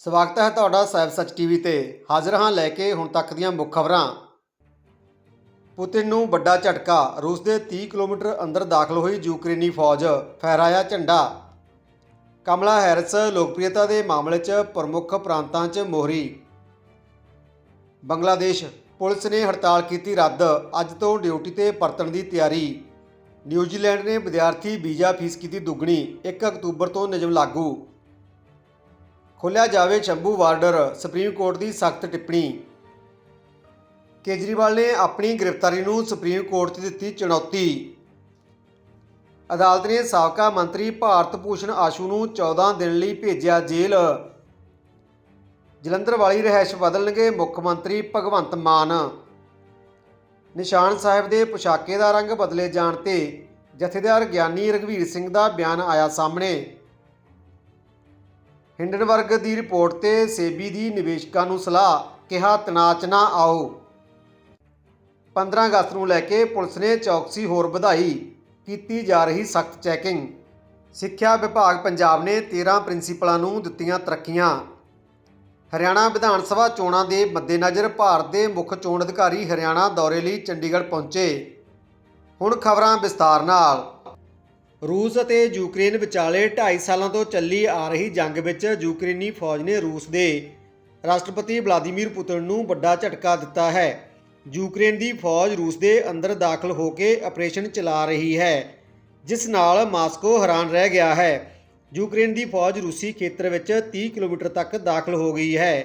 ਸਵਾਗਤ ਹੈ ਤੁਹਾਡਾ ਸਾਹਿਬ ਸੱਚ ਟੀਵੀ ਤੇ। ਹਾਜ਼ਰ ਹਾਂ ਲੈ ਕੇ ਹੁਣ ਤੱਕ ਦੀਆਂ ਮੁੱਖ ਖਬਰਾਂ। ਪੁਤਿਨ ਨੂੰ ਵੱਡਾ ਝਟਕਾ, ਰੂਸ ਦੇ 30 ਕਿਲੋਮੀਟਰ ਅੰਦਰ ਦਾਖਲ ਹੋਈ ਯੂਕਰੇਨੀ ਫੌਜ, ਫਹਿਰਾਇਆ ਝੰਡਾ। ਕਮਲਾ ਹੈਰਿਸ ਲੋਕਪ੍ਰਿਯਤਾ ਦੇ ਮਾਮਲੇ 'ਚ ਪ੍ਰਮੁੱਖ ਪ੍ਰਾਂਤਾਂ 'ਚ ਮੋਹਰੀ। ਬੰਗਲਾਦੇਸ਼ ਪੁਲਿਸ ਨੇ ਹੜਤਾਲ ਕੀਤੀ ਰੱਦ, ਅੱਜ ਤੋਂ ਡਿਊਟੀ ਤੇ ਪਰਤਣ ਦੀ ਤਿਆਰੀ। ਨਿਊਜ਼ੀਲੈਂਡ ਨੇ ਵਿਦਿਆਰਥੀ ਵੀਜ਼ਾ ਫੀਸ ਕੀਤੀ ਦੁੱਗਣੀ 1 ਅਕਤੂਬਰ ਤੋਂ ਨਿਯਮ ਲਾਗੂ। ਖੋਲਿਆ ਜਾਵੇ ਸ਼ੰਭੂ ਵਾਰਡਰ, ਸੁਪਰੀਮ ਕੋਰਟ ਦੀ ਸਖਤ ਟਿੱਪਣੀ। ਕੇਜਰੀਵਾਲ ਨੇ ਆਪਣੀ ਗ੍ਰਿਫਤਾਰੀ ਨੂੰ ਸੁਪਰੀਮ ਕੋਰਟ 'ਚ ਦਿੱਤੀ ਚੁਣੌਤੀ। ਅਦਾਲਤ ਨੇ ਸਾਬਕਾ ਮੰਤਰੀ ਭਾਰਤ ਭੂਸ਼ਣ ਆਸ਼ੂ ਨੂੰ 14 ਦਿਨ ਲਈ ਭੇਜਿਆ ਜੇਲ੍ਹ। ਜਲੰਧਰ ਵਾਲੀ ਰਹਿائش ਬਦਲਣਗੇ ਮੁੱਖ ਮੰਤਰੀ ਭਗਵੰਤ ਮਾਨ। ਨਿਸ਼ਾਨ ਸਾਹਿਬ ਦੇ ਪੁਸ਼ਾਕੇ ਦਾ ਰੰਗ ਬਦਲੇ ਜਾਣ ਤੇ ਜਥੇਦਾਰ ਗਿਆਨੀ ਰਗਵੀਰ ਸਿੰਘ ਦਾ ਬਿਆਨ ਆਇਆ ਸਾਹਮਣੇ। ਹਿੰਡਨਬਰਗ ਦੀ ਰਿਪੋਰਟ ਤੇ ਸੇਬੀ ਦੀ ਨਿਵੇਸ਼ਕਾਂ ਨੂੰ ਸਲਾਹ, ਕਿਹਾ ਤਨਾਚ ਨਾ ਆਓ। 15 ਅਗਸਤ ਨੂੰ ਲੈ ਕੇ ਪੁਲਿਸ ਨੇ ਚੌਕਸੀ ਹੋਰ ਵਧਾਈ, ਕੀਤੀ ਜਾ ਰਹੀ ਸਖਤ ਚੈਕਿੰਗ। ਸਿੱਖਿਆ ਵਿਭਾਗ ਪੰਜਾਬ ਨੇ 13 ਪ੍ਰਿੰਸੀਪਲਾਂ ਨੂੰ ਦਿੱਤੀਆਂ ਤਰੱਕੀਆਂ। ਹਰਿਆਣਾ ਵਿਧਾਨ ਸਭਾ ਚੋਣਾਂ ਦੇ ਮੱਦੇਨਜ਼ਰ ਭਾਰਤ ਦੇ ਮੁੱਖ ਚੋਣ ਅਧਿਕਾਰੀ ਹਰਿਆਣਾ ਦੌਰੇ ਲਈ ਚੰਡੀਗੜ੍ਹ ਪਹੁੰਚੇ। ਹੁਣ ਖਬਰਾਂ ਵਿਸਤਾਰ ਨਾਲ। ਰੂਸ ਅਤੇ ਯੂਕਰੇਨ ਵਿਚਾਲੇ 2.5 ਸਾਲਾਂ ਤੋਂ ਚੱਲੀ ਆ ਰਹੀ ਜੰਗ ਵਿੱਚ ਯੂਕਰੇਨੀ ਫੌਜ ਨੇ ਰੂਸ ਦੇ ਰਾਸ਼ਟਰਪਤੀ ਵਲਾਦੀਮੀਰ ਪੁਤਿਨ ਨੂੰ ਵੱਡਾ ਝਟਕਾ ਦਿੱਤਾ ਹੈ। ਯੂਕਰੇਨ ਦੀ ਫੌਜ ਰੂਸ ਦੇ ਅੰਦਰ ਦਾਖਲ ਹੋ ਕੇ ਆਪਰੇਸ਼ਨ ਚਲਾ ਰਹੀ ਹੈ, ਜਿਸ ਨਾਲ ਮਾਸਕੋ ਹੈਰਾਨ ਰਹਿ ਗਿਆ ਹੈ। ਯੂਕਰੇਨ ਦੀ ਫੌਜ ਰੂਸੀ ਖੇਤਰ ਵਿੱਚ 30 ਕਿਲੋਮੀਟਰ ਤੱਕ ਦਾਖਲ ਹੋ ਗਈ ਹੈ।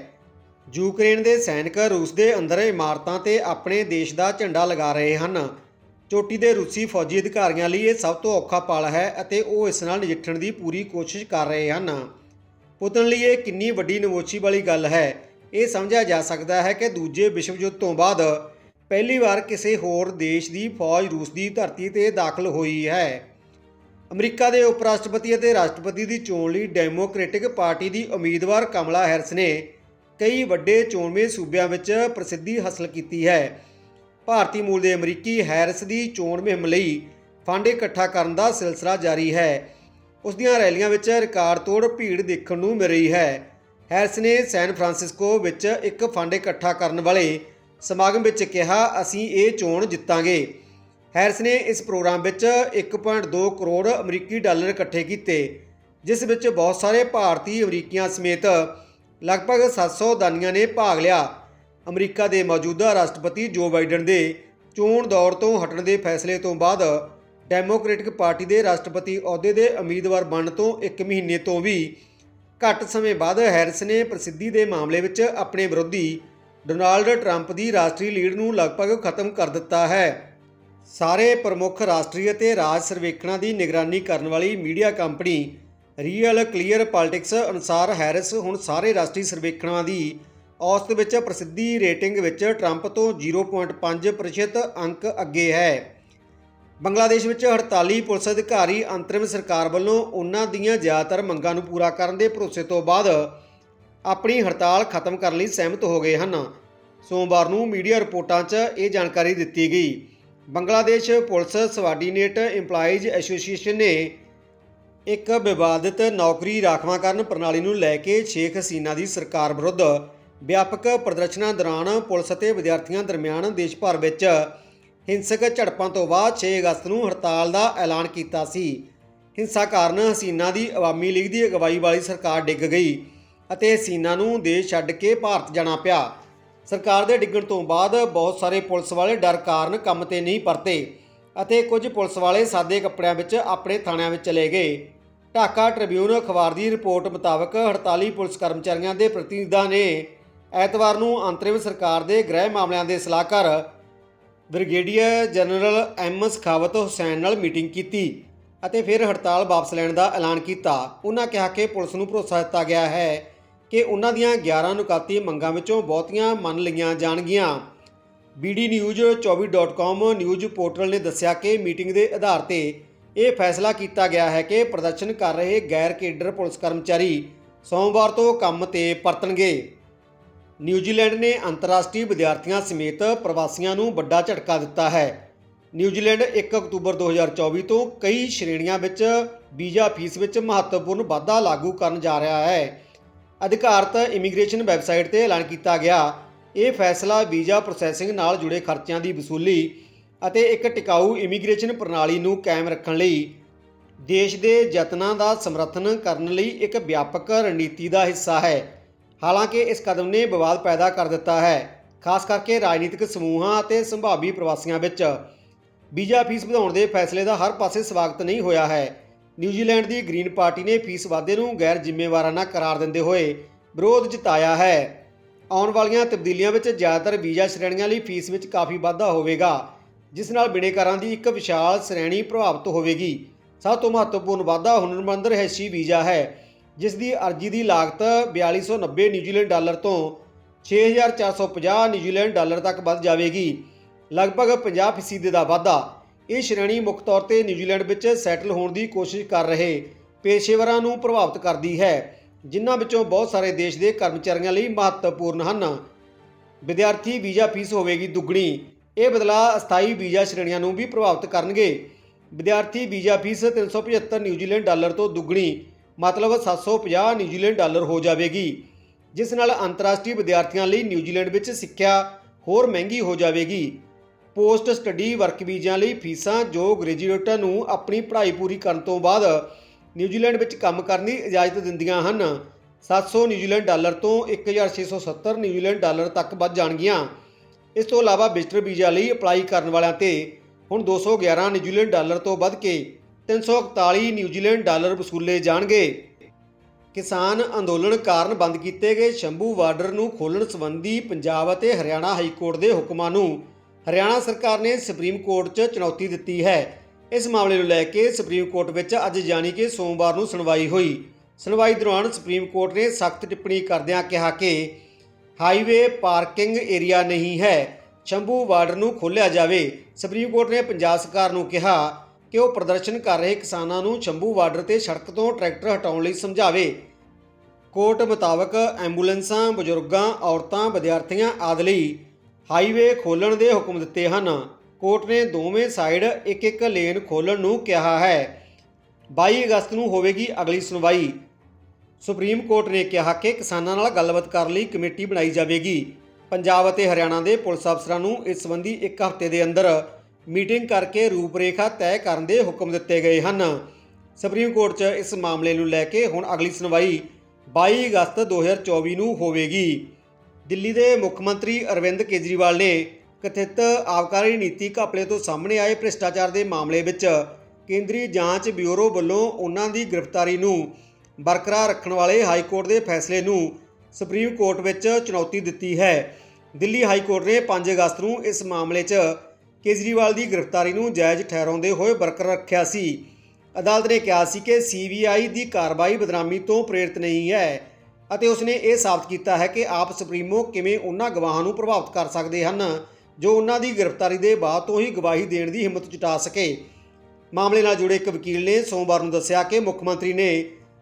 ਯੂਕਰੇਨ ਦੇ ਸੈਨਿਕ ਰੂਸ ਦੇ ਅੰਦਰ ਇਮਾਰਤਾਂ ਤੇ ਆਪਣੇ ਦੇਸ਼ ਦਾ ਝੰਡਾ ਲਗਾ ਰਹੇ ਹਨ। ਚੋਟੀ ਦੇ ਰੂਸੀ ਫੌਜੀ ਅਧਿਕਾਰੀਆਂ ਲਈ ਇਹ ਸਭ ਤੋਂ ਔਖਾ ਪਲ ਹੈ ਅਤੇ ਉਹ ਇਸ ਨਾਲ ਨਜਿੱਠਣ ਦੀ ਪੂਰੀ ਕੋਸ਼ਿਸ਼ ਕਰ ਰਹੇ ਹਨ। ਪੁਤਨ ਲਈ ਇਹ ਕਿੰਨੀ ਵੱਡੀ ਨਮੋਚੀ ਵਾਲੀ ਗੱਲ ਹੈ। ਇਹ ਸਮਝਿਆ ਜਾ ਸਕਦਾ ਹੈ ਕਿ ਦੂਜੇ ਵਿਸ਼ਵ ਯੁੱਧ ਤੋਂ ਬਾਅਦ ਪਹਿਲੀ ਵਾਰ ਕਿਸੇ ਹੋਰ ਦੇਸ਼ ਦੀ ਫੌਜ ਰੂਸ ਦੀ ਧਰਤੀ ਤੇ ਦਾਖਲ ਹੋਈ ਹੈ। ਅਮਰੀਕਾ ਦੇ ਉਪ ਰਾਸ਼ਟਰਪਤੀ ਅਤੇ ਰਾਸ਼ਟਰਪਤੀ ਦੀ ਚੋਣ ਲਈ ਡੈਮੋਕ੍ਰੈਟਿਕ ਪਾਰਟੀ ਦੀ ਉਮੀਦਵਾਰ ਕਮਲਾ ਹੈਰਿਸ ਨੇ ਕਈ ਵੱਡੇ ਚੋਣਵੇਂ ਸੂਬਿਆਂ ਵਿੱਚ ਪ੍ਰਸਿੱਧੀ ਹਾਸਲ ਕੀਤੀ ਹੈ। ਭਾਰਤੀ ਮੂਲ ਦੇ ਅਮਰੀਕੀ ਹੈਰਿਸ ਦੀ ਚੋਣ ਮੁਹਿੰਮ ਲਈ ਫੰਡ ਇਕੱਠਾ ਕਰਨ ਦਾ ਸਿਲਸਿਲਾ ਜਾਰੀ ਹੈ। ਉਸ ਦੀਆਂ ਰੈਲੀਆਂ ਵਿੱਚ ਰਿਕਾਰਡ ਤੋੜ ਭੀੜ ਦੇਖਣ ਨੂੰ ਮਿਲ ਰਹੀ ਹੈ। ਹੈਰਿਸ ਨੇ ਸੈਨ ਫਰਾਂਸਿਸਕੋ ਵਿੱਚ ਇੱਕ ਫੰਡ ਇਕੱਠਾ ਕਰਨ ਵਾਲੇ ਸਮਾਗਮ ਵਿੱਚ ਕਿਹਾ, ਅਸੀਂ ਇਹ ਚੋਣ ਜਿੱਤਾਂਗੇ। ਹੈਰਿਸ ਨੇ ਇਸ ਪ੍ਰੋਗਰਾਮ ਵਿੱਚ 1.2 ਕਰੋੜ ਅਮਰੀਕੀ ਡਾਲਰ ਇਕੱਠੇ ਕੀਤੇ, ਜਿਸ ਵਿੱਚ ਬਹੁਤ ਸਾਰੇ ਭਾਰਤੀ ਅਮਰੀਕੀਆਂ ਸਮੇਤ ਲਗਭਗ 700 ਦਾਨੀਆਂ ਨੇ ਭਾਗ ਲਿਆ। ਅਮਰੀਕਾ ਦੇ ਮੌਜੂਦਾ ਰਾਸ਼ਟਰਪਤੀ ਜੋ ਬਾਈਡਨ ਦੇ ਚੋਣ ਦੌਰ ਤੋਂ ਹਟਣ ਦੇ ਫੈਸਲੇ ਤੋਂ ਬਾਅਦ ਡੈਮੋਕ੍ਰੈਟਿਕ ਪਾਰਟੀ ਦੇ ਰਾਸ਼ਟਰਪਤੀ ਅਹੁਦੇ ਦੇ ਉਮੀਦਵਾਰ ਬਣਨ ਤੋਂ 1 ਮਹੀਨੇ ਤੋਂ ਵੀ ਘੱਟ ਸਮੇਂ ਬਾਅਦ ਹੈਰਿਸ ਨੇ ਪ੍ਰਸਿੱਧੀ ਦੇ ਮਾਮਲੇ ਵਿੱਚ ਆਪਣੇ ਵਿਰੋਧੀ ਡੋਨਾਲਡ ਟਰੰਪ ਦੀ ਰਾਸ਼ਟਰੀ ਲੀਡ ਨੂੰ ਲਗਭਗ ਖਤਮ ਕਰ ਦਿੱਤਾ ਹੈ। ਸਾਰੇ ਪ੍ਰਮੁੱਖ ਰਾਸ਼ਟਰੀ ਅਤੇ ਰਾਜ ਸਰਵੇਖਣਾਂ ਦੀ ਨਿਗਰਾਨੀ ਕਰਨ ਵਾਲੀ media company Real Clear Politics ਅਨੁਸਾਰ ਹੈਰਿਸ ਹੁਣ ਸਾਰੇ ਰਾਸ਼ਟਰੀ ਸਰਵੇਖਣਾਂ ਦੀ ਔਸਤ ਵਿੱਚ ਪ੍ਰਸਿੱਧੀ ਰੇਟਿੰਗ ਵਿੱਚ ਟਰੰਪ ਤੋਂ 0.5% ਅੰਕ ਅੱਗੇ ਹੈ। ਬੰਗਲਾਦੇਸ਼ ਵਿੱਚ ਹੜਤਾਲੀ ਪੁਲਿਸ ਅਧਿਕਾਰੀ ਅੰਤਰਿਮ ਸਰਕਾਰ ਵੱਲੋਂ ਉਹਨਾਂ ਦੀਆਂ ਜ਼ਿਆਦਾਤਰ ਮੰਗਾਂ ਨੂੰ ਪੂਰਾ ਕਰਨ ਦੇ ਭਰੋਸੇ ਤੋਂ ਬਾਅਦ ਆਪਣੀ ਹੜਤਾਲ ਖਤਮ ਕਰਨ ਲਈ ਸਹਿਮਤ ਹੋ ਗਏ ਹਨ। ਸੋਮਵਾਰ ਨੂੰ ਮੀਡੀਆ ਰਿਪੋਰਟਾਂ 'ਚ ਇਹ ਜਾਣਕਾਰੀ ਦਿੱਤੀ ਗਈ। Bangladesh police subordinate EMPLOYEES association ਨੇ ਇੱਕ ਵਿਵਾਦਿਤ ਨੌਕਰੀ ਰਾਖਵਾਂਕਰਨ ਪ੍ਰਣਾਲੀ ਨੂੰ ਲੈ ਕੇ ਸ਼ੇਖ ਹਸੀਨਾ ਦੀ ਸਰਕਾਰ ਵਿਰੁੱਧ ਵਿਆਪਕ ਪ੍ਰਦਰਸ਼ਨਾਂ ਦੌਰਾਨ ਪੁਲਿਸ ਅਤੇ ਵਿਦਿਆਰਥੀਆਂ ਦਰਮਿਆਨ ਦੇਸ਼ ਭਰ ਵਿੱਚ ਹਿੰਸਕ ਝੜਪਾਂ ਤੋਂ ਬਾਅਦ 6 ਅਗਸਤ ਨੂੰ ਹੜਤਾਲ ਦਾ ਐਲਾਨ ਕੀਤਾ ਸੀ। ਹਿੰਸਾ ਕਾਰਨ ਹਸੀਨਾ ਦੀ ਅਵਾਮੀ ਲੀਗ ਦੀ ਅਗਵਾਈ ਵਾਲੀ ਸਰਕਾਰ ਡਿੱਗ ਗਈ ਅਤੇ ਹਸੀਨਾ ਨੂੰ ਦੇਸ਼ ਛੱਡ ਕੇ ਭਾਰਤ ਜਾਣਾ ਪਿਆ। ਸਰਕਾਰ ਦੇ ਡਿੱਗਣ ਤੋਂ ਬਾਅਦ ਬਹੁਤ ਸਾਰੇ ਪੁਲਿਸ ਵਾਲੇ ਡਰ ਕਾਰਨ ਕੰਮ ਤੇ ਨਹੀਂ ਪਰਤੇ ਅਤੇ ਕੁਝ ਪੁਲਿਸ ਵਾਲੇ ਸਾਦੇ ਕੱਪੜਿਆਂ ਵਿੱਚ ਆਪਣੇ ਥਾਣਿਆਂ ਵਿੱਚ ਚਲੇ ਗਏ। ਢਾਕਾ ਟ੍ਰਿਬਿਊਨ ਅਖਬਾਰ ਦੀ ਰਿਪੋਰਟ ਮੁਤਾਬਕ ਹੜਤਾਲੀ ਪੁਲਿਸ ਕਰਮਚਾਰੀਆਂ ਦੇ ਪ੍ਰਤੀਨਿਧਾਂ ਨੇ ਐਤਵਾਰ ਨੂੰ ਅੰਤਰਿਮ ਸਰਕਾਰ ਦੇ ਗ੍ਰਹਿ ਮਾਮਲਿਆਂ ਦੇ ਸਲਾਹਕਾਰ brigadier general M Sakhawat Hussain ਨਾਲ ਮੀਟਿੰਗ ਕੀਤੀ ਅਤੇ ਫਿਰ ਹੜਤਾਲ ਵਾਪਸ ਲੈਣ ਦਾ ਐਲਾਨ ਕੀਤਾ। ਉਹਨਾਂ ਕਿਹਾ ਕਿ ਪੁਲਿਸ ਨੂੰ ਭਰੋਸਾ ਦਿੱਤਾ ਗਿਆ ਹੈ ਕਿ ਉਹਨਾਂ ਦੀਆਂ 11 ਨੁਕਾਤੀ ਮੰਗਾਂ ਵਿੱਚੋਂ ਬਹੁਤੀਆਂ ਮੰਨ ਲਈਆਂ ਜਾਣਗੀਆਂ। ਬੀਡੀ ਨਿਊਜ਼ 24.com ਨਿਊਜ਼ ਪੋਰਟਲ ਨੇ ਦੱਸਿਆ ਕਿ ਮੀਟਿੰਗ ਦੇ ਆਧਾਰ ਤੇ ਇਹ ਫੈਸਲਾ ਕੀਤਾ ਗਿਆ ਹੈ ਕਿ ਪ੍ਰਦਰਸ਼ਨ ਕਰ ਰਹੇ ਗੈਰ ਕੇਡਰ ਪੁਲਿਸ ਕਰਮਚਾਰੀ ਸੋਮਵਾਰ ਤੋਂ ਕੰਮ ਤੇ ਪਰਤਣਗੇ। ਨਿਊਜ਼ੀਲੈਂਡ ਨੇ ਅੰਤਰਰਾਸ਼ਟਰੀ ਵਿਦਿਆਰਥੀਆਂ ਸਮੇਤ ਪ੍ਰਵਾਸੀਆਂ ਨੂੰ ਵੱਡਾ ਝਟਕਾ ਦਿੱਤਾ ਹੈ। ਨਿਊਜ਼ੀਲੈਂਡ 1 ਅਕਤੂਬਰ 2024 ਤੋਂ ਕਈ ਸ਼੍ਰੇਣੀਆਂ ਵਿੱਚ ਵੀਜ਼ਾ ਫੀਸ ਵਿੱਚ ਮਹੱਤਵਪੂਰਨ ਵਾਧਾ ਲਾਗੂ ਕਰਨ ਜਾ ਰਿਹਾ ਹੈ। ਅਧਿਕਾਰਤ ਇਮੀਗ੍ਰੇਸ਼ਨ ਵੈਬਸਾਈਟ ਤੇ ਐਲਾਨ ਕੀਤਾ ਗਿਆ। ਇਹ ਫੈਸਲਾ ਵੀਜ਼ਾ ਪ੍ਰੋਸੈਸਿੰਗ ਨਾਲ ਜੁੜੇ ਖਰਚਿਆਂ ਦੀ ਵਸੂਲੀ ਅਤੇ ਇੱਕ ਟਿਕਾਊ ਇਮੀਗ੍ਰੇਸ਼ਨ ਪ੍ਰਣਾਲੀ ਨੂੰ ਕਾਇਮ ਰੱਖਣ ਲਈ, ਦੇਸ਼ ਦੇ ਯਤਨਾਂ ਦਾ ਸਮਰਥਨ ਕਰਨ ਲਈ ਇੱਕ ਵਿਆਪਕ ਰਣਨੀਤੀ ਦਾ ਹਿੱਸਾ ਹੈ। ਹਾਲਾਂਕਿ ਇਸ ਕਦਮ ਨੇ ਵਿਵਾਦ ਪੈਦਾ ਕਰ ਦਿੱਤਾ ਹੈ, ਖਾਸ ਕਰਕੇ ਰਾਜਨੀਤਿਕ ਸਮੂਹਾਂ ਅਤੇ ਸੰਭਾਵੀ ਪ੍ਰਵਾਸੀਆਂ ਵਿੱਚ। ਵੀਜ਼ਾ ਫੀਸ ਵਧਾਉਣ ਦੇ ਫੈਸਲੇ ਦਾ ਹਰ ਪਾਸੇ ਸਵਾਗਤ ਨਹੀਂ ਹੋਇਆ ਹੈ। ਨਿਊਜ਼ੀਲੈਂਡ ਦੀ ਗ੍ਰੀਨ ਪਾਰਟੀ ਨੇ ਫੀਸ ਵਾਧੇ ਨੂੰ ਗੈਰ ਜ਼ਿੰਮੇਵਾਰਾਨਾ ਕਰਾਰ ਦਿੰਦੇ ਹੋਏ ਵਿਰੋਧ ਜਤਾਇਆ ਹੈ। ਆਉਣ ਵਾਲੀਆਂ ਤਬਦੀਲੀਆਂ ਵਿੱਚ ਜ਼ਿਆਦਾਤਰ ਵੀਜ਼ਾ ਸ਼੍ਰੇਣੀਆਂ ਲਈ ਫੀਸ ਵਿੱਚ ਕਾਫੀ ਵਾਧਾ ਹੋਵੇਗਾ, ਜਿਸ ਨਾਲ ਬਿਨੇਕਾਰਾਂ ਦੀ ਇੱਕ ਵਿਸ਼ਾਲ ਸ਼੍ਰੇਣੀ ਪ੍ਰਭਾਵਿਤ ਹੋਵੇਗੀ। ਸਭ ਤੋਂ ਮਹੱਤਵਪੂਰਨ ਵਾਧਾ ਹੁਨਰਮੰਦ ਰਹਿਸ਼ੀ ਵੀਜ਼ਾ ਹੈ। ਜਿਸ ਦੀ ਅਰਜ਼ੀ ਦੀ ਲਾਗਤ 4290 ਨਿਊਜ਼ੀਲੈਂਡ ਡਾਲਰ ਤੋਂ 6450 ਨਿਊਜ਼ੀਲੈਂਡ ਡਾਲਰ ਤੱਕ ਵੱਧ ਜਾਵੇਗੀ। ਲਗਭਗ 50% ਦਾ ਵਾਧਾ। ਇਹ ਸ਼੍ਰੇਣੀ ਮੁੱਖ ਤੌਰ ਤੇ ਨਿਊਜ਼ੀਲੈਂਡ ਵਿੱਚ ਸੈਟਲ ਹੋਣ ਦੀ ਕੋਸ਼ਿਸ਼ ਕਰ ਰਹੇ ਪੇਸ਼ੇਵਰਾਂ ਨੂੰ ਪ੍ਰਭਾਵਿਤ ਕਰਦੀ ਹੈ, ਜਿਨ੍ਹਾਂ ਵਿੱਚੋਂ ਬਹੁਤ ਸਾਰੇ ਦੇਸ਼ ਦੇ ਕਰਮਚਾਰੀਆਂ ਲਈ ਮਹੱਤਵਪੂਰਨ ਹਨ। ਵਿਦਿਆਰਥੀ ਵੀਜ਼ਾ ਫੀਸ ਹੋਵੇਗੀ ਦੁੱਗਣੀ। ਇਹ ਬਦਲਾਅ ਅਸਥਾਈ ਵੀਜ਼ਾ ਸ਼੍ਰੇਣੀਆਂ ਨੂੰ ਵੀ ਪ੍ਰਭਾਵਿਤ ਕਰਨਗੇ। ਵਿਦਿਆਰਥੀ ਵੀਜ਼ਾ ਫੀਸ 375 ਨਿਊਜ਼ੀਲੈਂਡ ਡਾਲਰ ਤੋਂ ਦੁੱਗਣੀ। ਮਤਲਬ 750 ਨਿਊਜ਼ੀਲੈਂਡ ਡਾਲਰ ਹੋ ਜਾਵੇਗੀ, ਜਿਸ ਨਾਲ ਅੰਤਰਰਾਸ਼ਟਰੀ ਵਿਦਿਆਰਥੀਆਂ ਲਈ ਨਿਊਜ਼ੀਲੈਂਡ ਵਿੱਚ ਸਿੱਖਿਆ ਹੋਰ ਮਹਿੰਗੀ ਹੋ ਜਾਵੇਗੀ। ਪੋਸਟ ਸਟੱਡੀ ਵਰਕ ਵੀਜ਼ਿਆਂ ਲਈ ਫੀਸਾਂ ਜੋ ਗ੍ਰੈਜੂਏਟਾਂ ਨੂੰ ਆਪਣੀ ਪੜ੍ਹਾਈ ਪੂਰੀ ਕਰਨ ਤੋਂ ਬਾਅਦ ਨਿਊਜ਼ੀਲੈਂਡ ਵਿੱਚ ਕੰਮ ਕਰਨ ਦੀ ਇਜਾਜ਼ਤ ਦਿੰਦੀਆਂ ਹਨ। 700 ਨਿਊਜ਼ੀਲੈਂਡ ਡਾਲਰ ਤੋਂ 1670 ਨਿਊਜ਼ੀਲੈਂਡ ਡਾਲਰ ਤੱਕ ਵੱਧ ਜਾਣਗੀਆਂ। ਇਸ ਤੋਂ ਇਲਾਵਾ ਵਿਜ਼ਟਰ ਵੀਜ਼ਾ ਲਈ ਅਪਲਾਈ ਕਰਨ ਵਾਲਿਆਂ ਤੇ ਹੁਣ 211 ਨਿਊਜ਼ੀਲੈਂਡ ਡਾਲਰ ਤੋਂ ਵੱਧ ਕੇ 341 ਨਿਊਜ਼ੀਲੈਂਡ ਡਾਲਰ ਵਸੂਲੇ ਜਾਣਗੇ। ਕਿਸਾਨ ਅੰਦੋਲਨ ਕਾਰਨ ਬੰਦ ਕੀਤੇ ਗਏ ਸ਼ੰਭੂ ਬਾਰਡਰ ਨੂੰ ਖੋਲ੍ਹਣ ਸੰਬੰਧੀ ਪੰਜਾਬ ਅਤੇ ਹਰਿਆਣਾ ਹਾਈ ਕੋਰਟ ਦੇ ਹੁਕਮਾਂ ਨੂੰ ਹਰਿਆਣਾ ਸਰਕਾਰ ਨੇ ਸੁਪਰੀਮ ਕੋਰਟ 'ਚ ਚੁਣੌਤੀ ਦਿੱਤੀ ਹੈ। ਇਸ ਮਾਮਲੇ ਨੂੰ ਲੈ ਕੇ ਸੁਪਰੀਮ ਕੋਰਟ ਵਿੱਚ ਅੱਜ ਯਾਨੀ ਕਿ ਸੋਮਵਾਰ ਨੂੰ ਸੁਣਵਾਈ ਹੋਈ। ਸੁਣਵਾਈ ਦੌਰਾਨ ਸੁਪਰੀਮ ਕੋਰਟ ਨੇ ਸਖਤ ਟਿੱਪਣੀ ਕਰਦਿਆਂ ਕਿਹਾ ਕਿ ਹਾਈਵੇ ਪਾਰਕਿੰਗ ਏਰੀਆ ਨਹੀਂ ਹੈ, ਸ਼ੰਭੂ ਬਾਰਡਰ ਨੂੰ ਖੋਲ੍ਹਿਆ ਜਾਵੇ। ਸੁਪਰੀਮ ਕੋਰਟ ਨੇ ਪੰਜਾਬ ਸਰਕਾਰ ਨੂੰ ਕਿਹਾ ਕਿ ਉਹ ਪ੍ਰਦਰਸ਼ਨ ਕਰ ਰਹੇ ਕਿਸਾਨਾਂ ਨੂੰ ਸ਼ੰਭੂ ਬਾਰਡਰ ਤੇ ਸੜਕ ਤੋਂ ਟਰੈਕਟਰ ਹਟਾਉਣ ਲਈ ਸਮਝਾਵੇ। ਕੋਰਟ ਮੁਤਾਬਕ ਐਂਬੂਲੈਂਸਾਂ, ਬਜ਼ੁਰਗਾਂ, ਔਰਤਾਂ, ਵਿਦਿਆਰਥੀਆਂ ਆਦਿ ਲਈ ਹਾਈਵੇ ਖੋਲ੍ਹਣ ਦੇ ਹੁਕਮ ਦਿੱਤੇ ਹਨ। ਕੋਰਟ ਨੇ ਦੋਵੇਂ ਸਾਈਡ ਇੱਕ ਇੱਕ ਲੇਨ ਖੋਲ੍ਹਣ ਨੂੰ ਕਿਹਾ ਹੈ। 22 ਅਗਸਤ ਨੂੰ ਹੋਵੇਗੀ ਅਗਲੀ ਸੁਣਵਾਈ। ਸੁਪਰੀਮ ਕੋਰਟ ਨੇ ਕਿਹਾ ਕਿ ਕਿਸਾਨਾਂ ਨਾਲ ਗੱਲਬਾਤ ਕਰਨ ਲਈ ਕਮੇਟੀ ਬਣਾਈ ਜਾਵੇਗੀ। ਪੰਜਾਬ ਅਤੇ ਹਰਿਆਣਾ ਦੇ ਪੁਲਿਸ ਅਫਸਰਾਂ ਨੂੰ ਇਸ ਸੰਬੰਧੀ ਇੱਕ ਹਫ਼ਤੇ ਦੇ ਅੰਦਰ ਮੀਟਿੰਗ ਕਰਕੇ ਰੂਪਰੇਖਾ ਤੈਅ ਕਰਨ ਦੇ ਹੁਕਮ ਦਿੱਤੇ ਗਏ ਹਨ। ਸੁਪਰੀਮ ਕੋਰਟ 'ਚ ਇਸ ਮਾਮਲੇ ਨੂੰ ਲੈ ਕੇ ਹੁਣ ਅਗਲੀ ਸੁਣਵਾਈ 22 ਅਗਸਤ 2024 ਨੂੰ ਹੋਵੇਗੀ। ਦਿੱਲੀ ਦੇ ਮੁੱਖ ਮੰਤਰੀ ਅਰਵਿੰਦ ਕੇਜਰੀਵਾਲ ਨੇ ਕਥਿਤ ਆਬਕਾਰੀ ਨੀਤੀ ਘਪਲੇ ਤੋਂ ਸਾਹਮਣੇ ਆਏ ਭ੍ਰਿਸ਼ਟਾਚਾਰ ਦੇ ਮਾਮਲੇ ਵਿੱਚ ਕੇਂਦਰੀ ਜਾਂਚ ਬਿਊਰੋ ਵੱਲੋਂ ਉਹਨਾਂ ਦੀ ਗ੍ਰਿਫਤਾਰੀ ਨੂੰ ਬਰਕਰਾਰ ਰੱਖਣ ਵਾਲੇ ਹਾਈ ਕੋਰਟ ਦੇ ਫੈਸਲੇ ਨੂੰ ਸੁਪਰੀਮ ਕੋਰਟ ਵਿੱਚ ਚੁਣੌਤੀ ਦਿੱਤੀ ਹੈ। ਦਿੱਲੀ ਹਾਈ ਕੋਰਟ ਨੇ 5 ਅਗਸਤ ਨੂੰ ਇਸ ਮਾਮਲੇ 'ਚ ਕੇਜਰੀਵਾਲ ਦੀ ਗ੍ਰਿਫਤਾਰੀ ਨੂੰ ਜਾਇਜ਼ ਠਹਿਰਾਉਂਦੇ ਹੋਏ ਬਰਕਰਾਰ ਰੱਖਿਆ ਸੀ। ਅਦਾਲਤ ਨੇ ਕਿਹਾ ਸੀ ਕਿ ਸੀਬੀਆਈ ਦੀ ਕਾਰਵਾਈ ਬਦਨਾਮੀ ਤੋਂ ਪ੍ਰੇਰਿਤ ਨਹੀਂ ਹੈ ਅਤੇ ਉਸਨੇ ਇਹ ਸਾਬਤ ਕੀਤਾ ਹੈ ਕਿ ਆਪ ਸੁਪਰੀਮੋ ਕਿਵੇਂ ਉਹਨਾਂ ਗਵਾਹਾਂ ਨੂੰ ਪ੍ਰਭਾਵਿਤ ਕਰ ਸਕਦੇ ਹਨ, ਜੋ ਉਹਨਾਂ ਦੀ ਗ੍ਰਿਫਤਾਰੀ ਦੇ ਬਾਅਦ ਤੋਂ ਹੀ ਗਵਾਹੀ ਦੇਣ ਦੀ ਹਿੰਮਤ ਜੁਟਾ ਸਕੇ। ਮਾਮਲੇ ਨਾਲ ਜੁੜੇ ਇੱਕ ਵਕੀਲ ਨੇ ਸੋਮਵਾਰ ਨੂੰ ਦੱਸਿਆ ਕਿ ਮੁੱਖ ਮੰਤਰੀ ਨੇ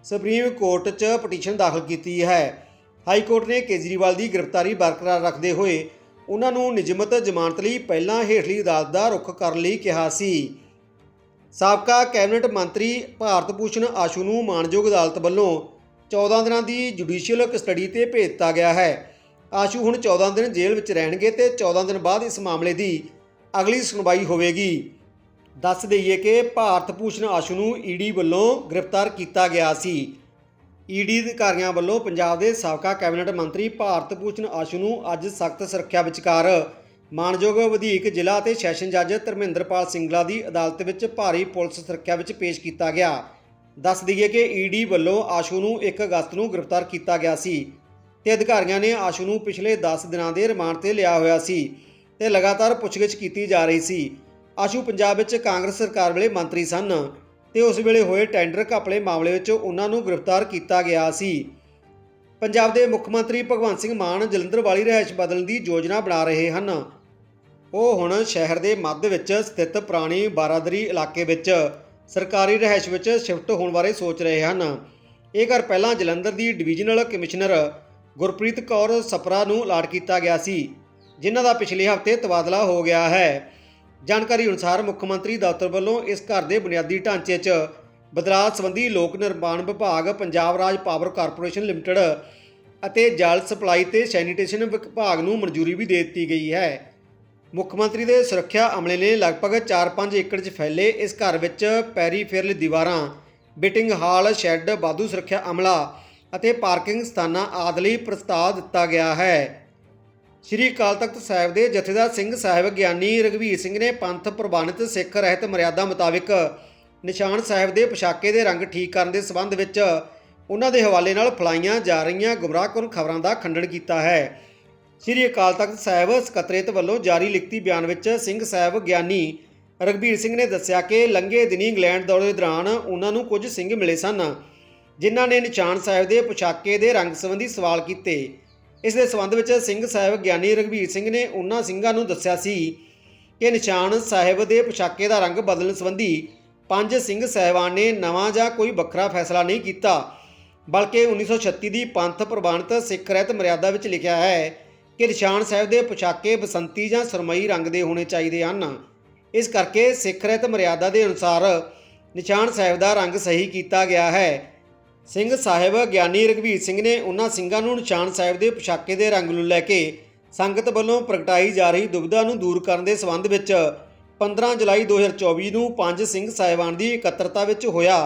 ਸੁਪਰੀਮ ਕੋਰਟ 'ਚ ਪਟੀਸ਼ਨ ਦਾਖਲ ਕੀਤੀ ਹੈ। ਹਾਈ ਕੋਰਟ ਨੇ ਕੇਜਰੀਵਾਲ ਦੀ ਗ੍ਰਿਫਤਾਰੀ ਬਰਕਰਾਰ ਰੱਖਦੇ ਹੋਏ ਉਹਨਾਂ ਨੂੰ ਨਿਯਮਤ ਜ਼ਮਾਨਤ ਲਈ ਪਹਿਲਾਂ ਹੇਠਲੀ ਅਦਾਲਤ ਦਾ ਰੁਖ ਕਰਨ ਲਈ ਕਿਹਾ ਸੀ। ਸਾਬਕਾ ਕੈਬਨਿਟ ਮੰਤਰੀ ਭਾਰਤ ਭੂਸ਼ਣ ਆਸ਼ੂ ਨੂੰ ਮਾਨਯੋਗ ਅਦਾਲਤ ਵੱਲੋਂ 14 ਦਿਨਾਂ ਦੀ ਜੁਡੀਸ਼ੀਅਲ ਕਸਟਡੀ ਤੇ ਭੇਜ ਦਿੱਤਾ ਗਿਆ ਹੈ। ਆਸ਼ੂ ਹੁਣ 14 ਦਿਨ ਜੇਲ੍ਹ ਵਿੱਚ ਰਹਿਣਗੇ ਤੇ 14 ਦਿਨ ਬਾਅਦ ਇਸ ਮਾਮਲੇ ਦੀ ਅਗਲੀ ਸੁਣਵਾਈ ਹੋਵੇਗੀ। ਦੱਸ ਦਈਏ ਕਿ ਭਾਰਤ ਭੂਸ਼ਣ ਆਸ਼ੂ ਨੂੰ ਈਡੀ ਵੱਲੋਂ ਗ੍ਰਿਫਤਾਰ ਕੀਤਾ ਗਿਆ ਸੀ। ਈਡੀ ਅਧਿਕਾਰੀਆਂ ਵੱਲੋਂ ਪੰਜਾਬ ਦੇ ਸਾਬਕਾ ਕੈਬਨਿਟ ਮੰਤਰੀ ਭਾਰਤ ਭੂਸ਼ਣ ਆਸ਼ੂ ਨੂੰ ਅੱਜ ਸਖਤ ਸੁਰੱਖਿਆ ਵਿਚਕਾਰ ਮਾਨਯੋਗ ਵਧੀਕ ਜ਼ਿਲ੍ਹਾ ਤੇ ਸੈਸ਼ਨ ਜੱਜ ਧਰਮਿੰਦਰਪਾਲ ਸਿੰਗਲਾ ਦੀ ਅਦਾਲਤ ਵਿੱਚ ਭਾਰੀ ਪੁਲਿਸ ਸੁਰੱਖਿਆ ਵਿੱਚ ਪੇਸ਼ ਕੀਤਾ ਗਿਆ। ਦੱਸ ਦਈਏ ਕਿ ਈਡੀ ਵੱਲੋਂ ਆਸ਼ੂ ਨੂੰ 1 ਅਗਸਤ ਨੂੰ ਗ੍ਰਿਫਤਾਰ ਕੀਤਾ ਗਿਆ ਸੀ ਤੇ ਅਧਿਕਾਰੀਆਂ ਨੇ ਆਸ਼ੂ ਨੂੰ ਪਿਛਲੇ 10 ਦਿਨਾਂ ਦੇ ਰਿਮਾਂਡ ਤੇ ਲਿਆ ਹੋਇਆ ਸੀ ਤੇ ਲਗਾਤਾਰ ਪੁੱਛਗਿੱਛ ਕੀਤੀ ਜਾ ਰਹੀ ਸੀ। ਆਸ਼ੂ ਪੰਜਾਬ ਵਿੱਚ ਕਾਂਗਰਸ ਸਰਕਾਰ ਵੇਲੇ ਮੰਤਰੀ ਸਨ। ਤੇ ਉਸ ਵੇਲੇ ਹੋਏ ਟੈਂਡਰ ਘਪਲੇ ਮਾਮਲੇ ਵਿੱਚ ਉਹਨਾਂ ਨੂੰ ਗ੍ਰਿਫਤਾਰ ਕੀਤਾ ਗਿਆ ਸੀ। ਪੰਜਾਬ ਦੇ ਮੁੱਖ ਮੰਤਰੀ ਭਗਵੰਤ ਸਿੰਘ ਮਾਨ ਜਲੰਧਰ ਵਾਲੀ ਰਿਹਾਇਸ਼ ਬਦਲਣ ਦੀ ਯੋਜਨਾ ਬਣਾ ਰਹੇ ਹਨ। ਉਹ ਹੁਣ ਸ਼ਹਿਰ ਦੇ ਮੱਧ ਵਿੱਚ ਸਥਿਤ ਪੁਰਾਣੀ ਬਾਰਾਦਰੀ ਇਲਾਕੇ ਵਿੱਚ ਸਰਕਾਰੀ ਰਿਹਾਇਸ਼ ਵਿੱਚ ਸ਼ਿਫਟ ਹੋਣ ਬਾਰੇ ਸੋਚ ਰਹੇ ਹਨ। ਇਹ ਘਰ ਪਹਿਲਾਂ ਜਲੰਧਰ ਦੀ ਡਿਵੀਜ਼ਨਲ ਕਮਿਸ਼ਨਰ ਗੁਰਪ੍ਰੀਤ ਕੌਰ ਸਪਰਾ ਨੂੰ ਅਲਾਟ ਕੀਤਾ ਗਿਆ ਸੀ, ਜਿਨ੍ਹਾਂ ਦਾ ਪਿਛਲੇ ਹਫ਼ਤੇ ਤਬਾਦਲਾ ਹੋ ਗਿਆ ਹੈ। ਜਾਣਕਾਰੀ ਅਨੁਸਾਰ ਮੁੱਖ ਮੰਤਰੀ ਦਫ਼ਤਰ ਵੱਲੋਂ ਇਸ ਘਰ ਦੇ ਬੁਨਿਆਦੀ ਢਾਂਚੇ 'ਚ ਬਦਲਾਅ ਸੰਬੰਧੀ ਲੋਕ ਨਿਰਮਾਣ ਵਿਭਾਗ, ਪੰਜਾਬ ਰਾਜ ਪਾਵਰ ਕਾਰਪੋਰੇਸ਼ਨ ਲਿਮਟਿਡ ਅਤੇ ਜਲ ਸਪਲਾਈ ਤੇ ਸੈਨੀਟੇਸ਼ਨ ਵਿਭਾਗ ਨੂੰ ਮਨਜ਼ੂਰੀ ਵੀ ਦੇ ਦਿੱਤੀ ਗਈ ਹੈ। ਮੁੱਖ ਮੰਤਰੀ ਦੇ ਸੁਰੱਖਿਆ ਅਮਲੇ ਨੇ ਲਗਭਗ 4-5 ਏਕੜ 'ਚ ਫੈਲੇ ਇਸ ਘਰ ਵਿੱਚ ਪੈਰੀਫੇਰਲ ਦੀਵਾਰਾਂ, ਬਿਟਿੰਗ ਹਾਲ, ਸ਼ੈੱਡ ਬਾਦੂ ਸੁਰੱਖਿਆ ਅਮਲਾ ਅਤੇ ਪਾਰਕਿੰਗ ਸਥਾਨਾਂ ਆਦਿ ਲਈ ਪ੍ਰਸਤਾਵ ਦਿੱਤਾ ਗਿਆ ਹੈ। ਸ਼੍ਰੀ ਅਕਾਲ ਤਖਤ ਸਾਹਿਬ ਦੇ ਜਥੇਦਾਰ ਸਿੰਘ ਸਾਹਿਬ ਗਿਆਨੀ ਰਘਵੀਰ ਸਿੰਘ ਨੇ ਪੰਥ ਪ੍ਰਵਾਨਿਤ ਸਿੱਖ ਰਹਿਤ ਮਰਿਆਦਾ ਮੁਤਾਬਿਕ ਨਿਸ਼ਾਨ ਸਾਹਿਬ ਦੇ ਪੋਸ਼ਾਕੇ ਦੇ ਰੰਗ ਠੀਕ ਕਰਨ ਦੇ ਸਬੰਧ ਵਿੱਚ ਉਹਨਾਂ ਦੇ ਹਵਾਲੇ ਨਾਲ ਫਲਾਈਆਂ ਜਾ ਰਹੀਆਂ ਗੁੰਮਰਾਹਕੁਨ ਖਬਰਾਂ ਦਾ ਖੰਡਨ ਕੀਤਾ ਹੈ। ਸ਼੍ਰੀ ਅਕਾਲ ਤਖਤ ਸਾਹਿਬ ਸਕੱਤਰੇਤ ਵੱਲੋਂ ਜਾਰੀ ਲਿਖਤੀ ਬਿਆਨ ਵਿੱਚ ਸਿੰਘ ਸਾਹਿਬ ਗਿਆਨੀ ਰਘਬੀਰ ਸਿੰਘ ਨੇ ਦੱਸਿਆ ਕਿ ਲੰਘੇ ਦਿਨੀ ਇੰਗਲੈਂਡ ਦੌਰੇ ਦੌਰਾਨ ਉਹਨਾਂ ਨੂੰ ਕੁਝ ਸਿੰਘ ਮਿਲੇ ਸਨ, ਜਿਨ੍ਹਾਂ ਨੇ ਨਿਸ਼ਾਨ ਸਾਹਿਬ ਦੇ ਪੋਸ਼ਾਕੇ ਦੇ ਰੰਗ ਸੰਬੰਧੀ ਸਵਾਲ ਕੀਤੇ। ਇਸ ਦੇ ਸੰਬੰਧ ਵਿੱਚ ਸਿੰਘ ਸਾਹਿਬ ਗਿਆਨੀ ਰਘਬੀਰ ਸਿੰਘ ਨੇ ਉਹਨਾਂ ਸਿੰਘਾਂ ਨੂੰ ਦੱਸਿਆ ਸੀ ਕਿ ਨਿਸ਼ਾਨ ਸਾਹਿਬ ਦੇ ਪੋਸ਼ਾਕੇ ਦਾ ਰੰਗ ਬਦਲਣ ਸੰਬੰਧੀ ਪੰਜ ਸਿੰਘ ਸਾਹਿਬਾਨ ਨੇ ਨਵਾਂ ਜਾਂ ਕੋਈ ਵੱਖਰਾ ਫੈਸਲਾ ਨਹੀਂ ਕੀਤਾ, ਬਲਕਿ 1936 ਦੀ ਪੰਥ ਪ੍ਰਵਾਨਿਤ ਸਿੱਖ ਰਹਿਤ ਮਰਿਆਦਾ ਵਿੱਚ ਲਿਖਿਆ ਹੈ ਕਿ ਨਿਸ਼ਾਨ ਸਾਹਿਬ ਦੇ ਪੋਸ਼ਾਕੇ ਬਸੰਤੀ ਜਾਂ ਸਰਮਈ ਰੰਗ ਦੇ ਹੋਣੇ ਚਾਹੀਦੇ ਹਨ। ਇਸ ਕਰਕੇ ਸਿੱਖ ਰਹਿਤ ਮਰਿਆਦਾ ਦੇ ਅਨੁਸਾਰ ਨਿਸ਼ਾਨ ਸਾਹਿਬ ਦਾ ਰੰਗ ਸਹੀ ਕੀਤਾ ਗਿਆ ਹੈ। ਸਿੰਘ ਸਾਹਿਬ ਗਿਆਨੀ ਰਘਵੀਰ ਸਿੰਘ ਨੇ ਉਹਨਾਂ ਸਿੰਘਾਂ ਨੂੰ ਨਿਸ਼ਾਨ ਸਾਹਿਬ ਦੇ ਪੋਸ਼ਾਕੇ ਦੇ ਰੰਗ ਨੂੰ ਲੈ ਕੇ ਸੰਗਤ ਵੱਲੋਂ ਪ੍ਰਗਟਾਈ ਜਾ ਰਹੀ ਦੁਬਿਧਾ ਨੂੰ ਦੂਰ ਕਰਨ ਦੇ ਸੰਬੰਧ ਵਿੱਚ 15 ਜੁਲਾਈ 2024 ਨੂੰ ਪੰਜ ਸਿੰਘ ਸਾਹਿਬਾਨ ਦੀ ਇਕੱਤਰਤਾ ਵਿੱਚ ਹੋਇਆ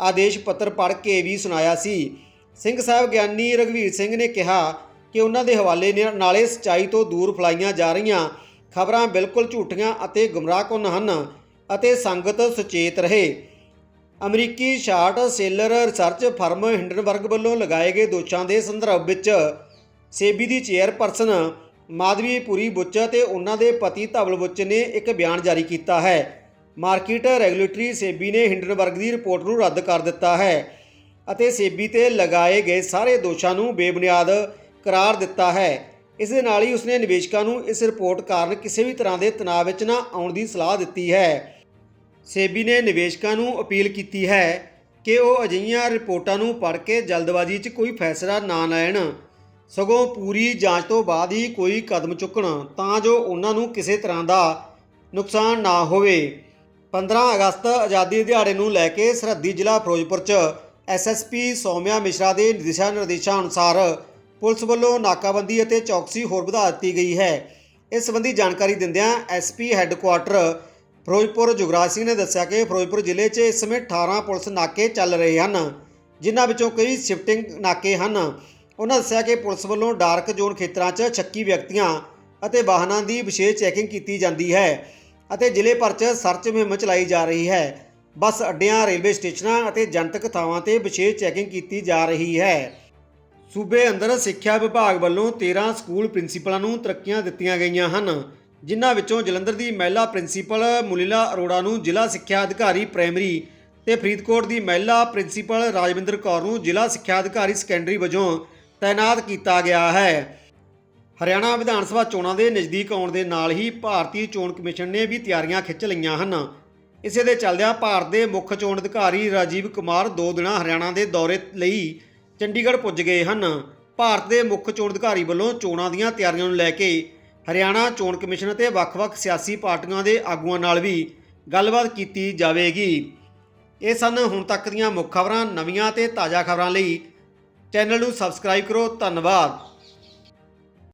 ਆਦੇਸ਼ ਪੱਤਰ ਪੜ੍ਹ ਕੇ ਵੀ ਸੁਣਾਇਆ ਸੀ। ਸਿੰਘ ਸਾਹਿਬ ਗਿਆਨੀ ਰਘਵੀਰ ਸਿੰਘ ਨੇ ਕਿਹਾ ਕਿ ਉਹਨਾਂ ਦੇ ਹਵਾਲੇ ਨੇ- ਨਾਲੇ ਸਚਾਈ ਤੋਂ ਦੂਰ ਫਲਾਈਆਂ ਜਾ ਰਹੀਆਂ ਖਬਰਾਂ ਬਿਲਕੁਲ ਝੂਠੀਆਂ ਅਤੇ ਗੁੰਮਰਾਹਕੁੰਨ ਹਨ ਅਤੇ ਸੰਗਤ ਸੁਚੇਤ ਰਹੇ। ਅਮਰੀਕੀ short seller research firm Hindenburg ਵੱਲੋਂ ਲਗਾਏ ਗਏ ਦੋਸ਼ਾਂ ਦੇ ਸੰਦਰਭ ਵਿੱਚ ਸੇਬੀ ਦੀ ਚੇਅਰਪਰਸਨ ਮਾਧਵੀ ਪੁਰੀ ਬੁੱਚ ਅਤੇ ਉਹਨਾਂ ਦੇ ਪਤੀ ਧਵਲ ਬੁੱਚ ਨੇ ਇੱਕ ਬਿਆਨ ਜਾਰੀ ਕੀਤਾ ਹੈ। ਮਾਰਕੀਟ ਰੈਗੂਲੇਟਰੀ ਸੇਬੀ ਨੇ ਹਿੰਡਨਬਰਗ ਦੀ ਰਿਪੋਰਟ ਨੂੰ ਰੱਦ ਕਰ ਦਿੱਤਾ ਹੈ ਅਤੇ ਸੇਬੀ ਤੇ ਲਗਾਏ ਗਏ ਸਾਰੇ ਦੋਸ਼ਾਂ ਨੂੰ ਬੇਬੁਨਿਆਦ ਕਰਾਰ ਦਿੱਤਾ ਹੈ। ਇਸ ਦੇ ਨਾਲ ਹੀ ਉਸਨੇ ਨਿਵੇਸ਼ਕਾਂ ਨੂੰ ਇਸ ਰਿਪੋਰਟ ਕਾਰਨ ਕਿਸੇ ਵੀ ਤਰ੍ਹਾਂ ਦੇ ਤਣਾਅ ਵਿੱਚ ਨਾ ਆਉਣ ਦੀ ਸਲਾਹ ਦਿੱਤੀ ਹੈ। ਸੇਬੀ ਨੇ ਨਿਵੇਸ਼ਕਾਂ ਨੂੰ ਅਪੀਲ ਕੀਤੀ ਹੈ ਕਿ ਉਹ ਅਜਿਹੀਆਂ ਰਿਪੋਰਟਾਂ ਨੂੰ ਪੜ੍ਹ ਕੇ ਜਲਦਬਾਜ਼ੀ 'ਚ ਕੋਈ ਫੈਸਲਾ ਨਾ ਲੈਣ। ਸਗੋਂ ਪੂਰੀ ਜਾਂਚ ਤੋਂ ਬਾਅਦ ਹੀ ਕੋਈ ਕਦਮ ਚੁੱਕਣ ਤਾਂ ਜੋ ਉਹਨਾਂ ਨੂੰ ਕਿਸੇ ਤਰ੍ਹਾਂ ਦਾ ਨੁਕਸਾਨ ਨਾ ਹੋਵੇ। 15 ਅਗਸਤ ਆਜ਼ਾਦੀ ਦਿਹਾੜੇ ਨੂੰ ਲੈ ਕੇ ਸਰਹੱਦੀ ਜ਼ਿਲ੍ਹਾ ਫਿਰੋਜ਼ਪੁਰ 'ਚ ਐਸਐਸਪੀ ਸੌਮਿਆ ਮਿਸ਼ਰਾ ਦੇ ਦਿਸ਼ਾ ਨਿਰਦੇਸ਼ਾਂ ਅਨੁਸਾਰ ਪੁਲਿਸ ਵੱਲੋਂ ਨਾਕਾਬੰਦੀ ਅਤੇ ਚੌਕਸੀ ਹੋਰ ਵਧਾ ਦਿੱਤੀ ਗਈ ਹੈ। ਇਸ ਸੰਬੰਧੀ ਜਾਣਕਾਰੀ ਦਿੰਦਿਆਂ ਐਸਪੀ ਹੈੱਡਕੁਆਟਰ ਫਿਰੋਜ਼ਪੁਰ ਜੁਗਰਾਜ ਸਿੰਘ ਨੇ ਦੱਸਿਆ ਕਿ ਫਿਰੋਜ਼ਪੁਰ ਜ਼ਿਲ੍ਹੇ 'ਚ ਇਸ ਸਮੇਂ 18 ਪੁਲਿਸ ਨਾਕੇ ਚੱਲ ਰਹੇ ਹਨ, ਜਿਨ੍ਹਾਂ ਵਿੱਚੋਂ ਕਈ ਸ਼ਿਫਟਿੰਗ ਨਾਕੇ ਹਨ। ਉਹਨਾਂ ਦੱਸਿਆ ਕਿ ਪੁਲਿਸ ਵੱਲੋਂ ਡਾਰਕ ਜ਼ੋਨ ਖੇਤਰਾਂ 'ਚ ਸ਼ੱਕੀ ਵਿਅਕਤੀਆਂ ਅਤੇ ਵਾਹਨਾਂ ਦੀ ਵਿਸ਼ੇਸ਼ ਚੈਕਿੰਗ ਕੀਤੀ ਜਾਂਦੀ ਹੈ ਅਤੇ ਜ਼ਿਲ੍ਹੇ ਭਰ 'ਚ ਸਰਚ ਮੁਹਿੰਮ ਚਲਾਈ ਜਾ ਰਹੀ ਹੈ। ਬੱਸ ਅੱਡਿਆਂ, ਰੇਲਵੇ ਸਟੇਸ਼ਨਾਂ ਅਤੇ ਜਨਤਕ ਥਾਵਾਂ ਤੇ ਵਿਸ਼ੇਸ਼ ਚੈਕਿੰਗ ਕੀਤੀ ਜਾ ਰਹੀ ਹੈ। ਸੂਬੇ ਅੰਦਰ ਸਿੱਖਿਆ ਵਿਭਾਗ ਵੱਲੋਂ 13 ਸਕੂਲ ਪ੍ਰਿੰਸੀਪਲਾਂ ਨੂੰ ਤਰੱਕੀਆਂ ਦਿੱਤੀਆਂ ਗਈਆਂ ਹਨ। ਜਿਨ੍ਹਾਂ ਵਿੱਚੋਂ ਜਲੰਧਰ ਦੀ ਮਹਿਲਾ ਪ੍ਰਿੰਸੀਪਲ ਮੁਲੀਲਾ ਅਰੋੜਾ ਨੂੰ ਜ਼ਿਲ੍ਹਾ ਸਿੱਖਿਆ ਅਧਿਕਾਰੀ ਪ੍ਰਾਇਮਰੀ ਤੇ ਫਰੀਦਕੋਟ ਦੀ ਮਹਿਲਾ ਪ੍ਰਿੰਸੀਪਲ ਰਾਜਵਿੰਦਰ ਕੌਰ ਨੂੰ ਜ਼ਿਲ੍ਹਾ ਸਿੱਖਿਆ ਅਧਿਕਾਰੀ ਸੈਕੰਡਰੀ ਵਜੋਂ ਤਾਇਨਾਤ ਕੀਤਾ ਗਿਆ ਹੈ। ਹਰਿਆਣਾ ਵਿਧਾਨ ਸਭਾ ਚੋਣਾਂ ਦੇ ਨਜ਼ਦੀਕ ਆਉਣ ਦੇ ਨਾਲ ਹੀ ਭਾਰਤੀ ਚੋਣ ਕਮਿਸ਼ਨ ਨੇ ਵੀ ਤਿਆਰੀਆਂ ਖਿੱਚ ਲਈਆਂ ਹਨ। ਇਸੇ ਦੇ ਚੱਲਦਿਆਂ ਭਾਰਤ ਦੇ ਮੁੱਖ ਚੋਣ ਅਧਿਕਾਰੀ ਰਾਜੀਵ ਕੁਮਾਰ ਦੋ ਦਿਨਾਂ ਹਰਿਆਣਾ ਦੇ ਦੌਰੇ ਲਈ ਚੰਡੀਗੜ੍ਹ ਪੁੱਜ ਗਏ ਹਨ। ਭਾਰਤ ਦੇ ਮੁੱਖ ਚੋਣ ਅਧਿਕਾਰੀ ਵੱਲੋਂ ਚੋਣਾਂ ਦੀਆਂ ਤਿਆਰੀਆਂ ਨੂੰ ਲੈ ਕੇ ਹਰਿਆਣਾ ਚੋਣ ਕਮਿਸ਼ਨ ਅਤੇ ਵੱਖ-ਵੱਖ ਸਿਆਸੀ ਪਾਰਟੀਆਂ ਦੇ ਆਗੂਆਂ ਨਾਲ ਵੀ ਗੱਲਬਾਤ ਕੀਤੀ ਜਾਵੇਗੀ। ਇਹ ਸਨ ਹੁਣ ਤੱਕ ਦੀਆਂ ਮੁੱਖ ਖਬਰਾਂ, ਨਵੀਆਂ ਤੇ ਤਾਜ਼ਾ ਖਬਰਾਂ ਲਈ ਚੈਨਲ ਨੂੰ ਸਬਸਕ੍ਰਾਈਬ ਕਰੋ। ਧੰਨਵਾਦ।